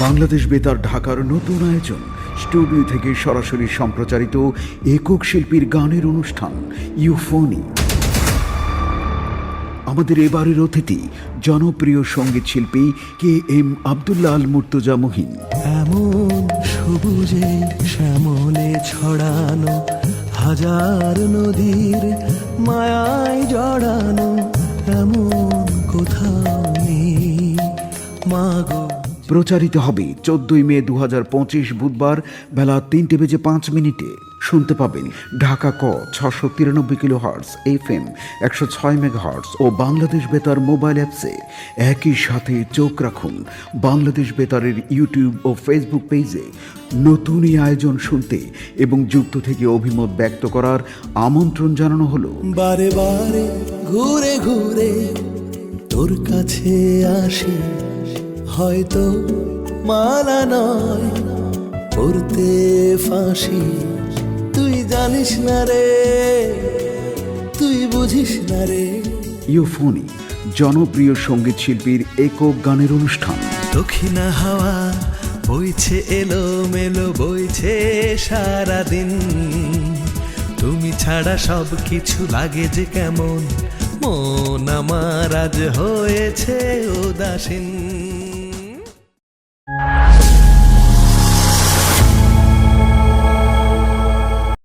বাংলাদেশ বেতার ঢাকার নতুন আয়োজন। স্টুডিও থেকে সরাসরি সম্প্রচারিত একক শিল্পীর গানের অনুষ্ঠান, ইউফোনি। আমাদের এবারের অতিথি, জনপ্রিয় সংগীত শিল্পী কে এম আবদুল্লাহ আল মুর্তজা মহিন। এমন সবুজে শ্যামলে ছড়ানো, হাজার নদীর মায়ায় জড়ানো, এমন কোথাও নেই। মাগো প্রচারিত হবে চোদ্দই মে দু হাজার পঁচিশ বুধবার বেলা তিনটে বেজে পাঁচ মিনিটে। শুনতে পাবেন ঢাকা ক, ছশো তিরানব্বই কিলো হার্টস এফ এম একশো ছয় মেগা হার্টস ও বাংলাদেশ বেতার মোবাইল অ্যাপসে। একই সাথে চোখ রাখুন বাংলাদেশ বেতারের ইউটিউব ও ফেসবুক পেজে। নতুন এই আয়োজন শুনতে এবং যুক্ত থেকে অভিমত ব্যক্ত করার আমন্ত্রণ জানানো হলো। বারে বারে ঘুরে ঘুরে তোর কাছে আসি। হয়তো মালা নয় পড়তে ফাঁসি। তুই জানিস না রে তুই বুঝিস না রে। ইউফোনি জনপ্রিয় সংগীত শিল্পীর একক গানের অনুষ্ঠান। দক্ষিণা হাওয়া বইছে এলো মেলো বইছে সারাদিন। তুমি ছাড়া সব কিছু লাগে যে কেমন মন আমার আজ হয়েছে উদাসীন।